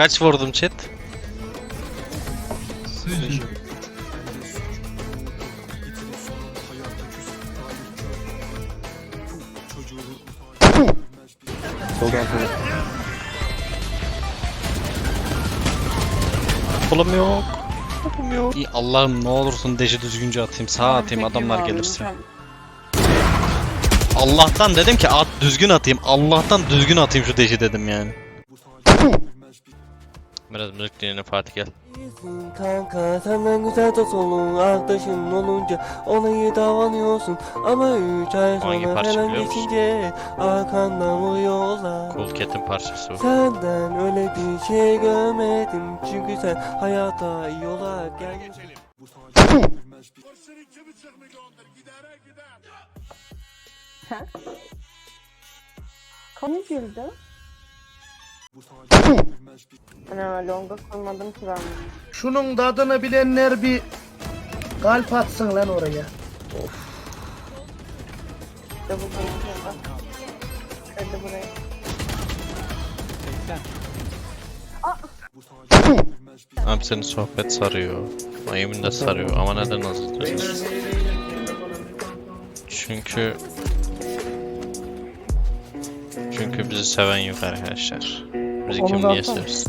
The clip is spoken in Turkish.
Kaç vurdum chat? Kolum yok. Kolum yok. İyi Allah'ım ne olursun deji düzgünce atayım. Sağa atayım adamlar gelirse. Allah'tan dedim ki at düzgün atayım. Allah'tan düzgün atayım şu deji dedim yani. Biraz müzik dinleyelim Fatih gel. Kanka senden güzel tosolun arkadaşın olunca olayı davranıyorsun ama 3 ay Hangi sonra parça falan biliyor musun? geçince arkandan vuruyorlar. Cool Cat'in parçası o. Senden öyle bir şey görmedim çünkü sen hayata iyi olarak geldin. Konuş güldü. Ana longa koymadım ki ben. Şunun tadını bilenler bir kalp atsın lan oraya. Koymadım. Kırdı burayı. Abi senin sohbet sarıyor. Maymun da sarıyor ama neden azıtıyorsun? Çünkü Çünkü bizi seven yok arkadaşlar. Kimliğimizi kimliğe istiyoruz.